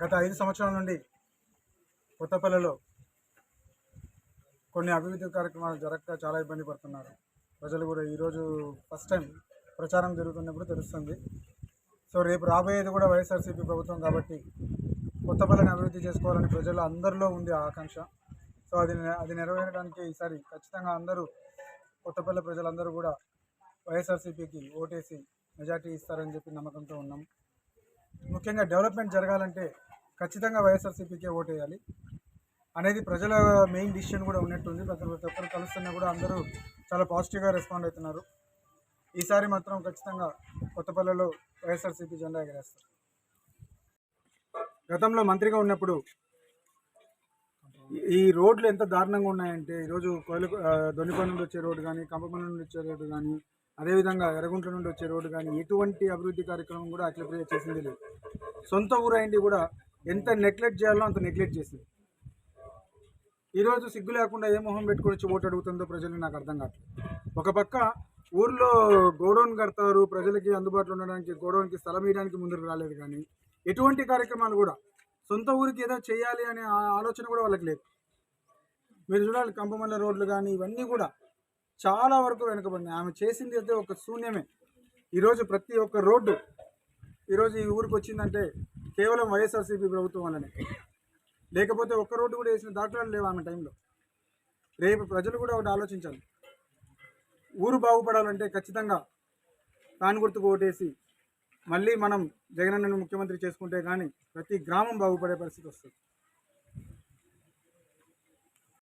గత ఐదు సంవత్సరాల నుండి కొత్తపల్లిలో కొన్ని అభివృద్ధి కార్యక్రమాలు జరగక చాలా ఇబ్బంది పడుతున్నారు. ప్రజలు కూడా ఈరోజు ఫస్ట్ టైం ప్రచారం జరుగుతున్నప్పుడు తెలుస్తుంది. సో రేపు రాబోయేది కూడా వైఎస్ఆర్సీపీ ప్రభుత్వం కాబట్టి కొత్తపల్లిని అభివృద్ధి చేసుకోవాలని ప్రజలు అందరిలో ఉంది ఆకాంక్ష. సో అది అది నెరవేరడానికి ఈసారి ఖచ్చితంగా అందరూ కొత్తపల్లి ప్రజలందరూ కూడా వైఎస్ఆర్సీపీకి ఓటేసి మెజార్టీ ఇస్తారని చెప్పి నమ్మకంతో ఉన్నాం. ముఖ్యంగా డెవలప్మెంట్ జరగాలంటే ఖచ్చితంగా వైఎస్ఆర్సీపీకే ఓటేయాలి. అనేది ప్రజల మెయిన్ డిసిషన్ కూడా ఉన్నట్టుంది. ప్రతి ఒక్కరు కలుస్తున్నా కూడా అందరూ చాలా పాజిటివ్గా రెస్పాండ్ అవుతున్నారు. ఈసారి మాత్రం ఖచ్చితంగా కొత్తపల్లెలో వైఎస్ఆర్సీపీ జెండా ఎగరేస్తారు. గతంలో మంత్రిగా ఉన్నప్పుడు ఈ రోడ్లు ఎంత దారుణంగా ఉన్నాయంటే ఈరోజు కోయలు దొనిపల్లి నుండి వచ్చే రోడ్డు కానీ కంపపల్లి నుండి వచ్చే రోడ్డు కానీ అదేవిధంగా ఎర్రగుంట్ల నుండి వచ్చే రోడ్డు కానీ ఎటువంటి అభివృద్ధి కార్యక్రమం కూడా అఖిలప్రియ చేసింది లేదు. సొంత ఊరు అయింది కూడా ఎంత నెగ్లెక్ట్ చేయాలో అంత నెగ్లెక్ట్ చేసింది. ఈరోజు సిగ్గు లేకుండా ఏ మొహం పెట్టుకొని వచ్చి ఓటు అడుగుతుందో ప్రజలు నాకు అర్థం కావట్లేదు. ఒక పక్క ఊర్లో గోడౌన్ కడతారు ప్రజలకి అందుబాటులో ఉండడానికి గోడౌన్కి స్థలం ఇవ్వడానికి ముందుకు రాలేదు కానీ ఎటువంటి కార్యక్రమాలు కూడా సొంత ఊరికి ఏదో చేయాలి అనే ఆలోచన కూడా వాళ్ళకి లేదు. మీరు చూడాలి కంపమల్ల రోడ్లు కానీ ఇవన్నీ కూడా చాలా వరకు వెనుకబడింది. ఆమె చేసింది అయితే ఒక శూన్యమే. ఈరోజు ప్రతి ఒక్క రోడ్డు ఈరోజు ఈ ఊరికి వచ్చిందంటే కేవలం వైఎస్ఆర్సీపీ ప్రభుత్వం వల్లనే. లేకపోతే ఒక్క రోడ్డు కూడా వేసిన దాఖలాలు లేవు ఆమె టైంలో. రేపు ప్రజలు కూడా ఒకటి ఆలోచించాలి. ఊరు బాగుపడాలంటే ఖచ్చితంగా తాను గుర్తుకు ఓటేసి మళ్ళీ మనం జగనన్నను ముఖ్యమంత్రి చేసుకుంటే కానీ ప్రతి గ్రామం బాగుపడే పరిస్థితి వస్తుంది.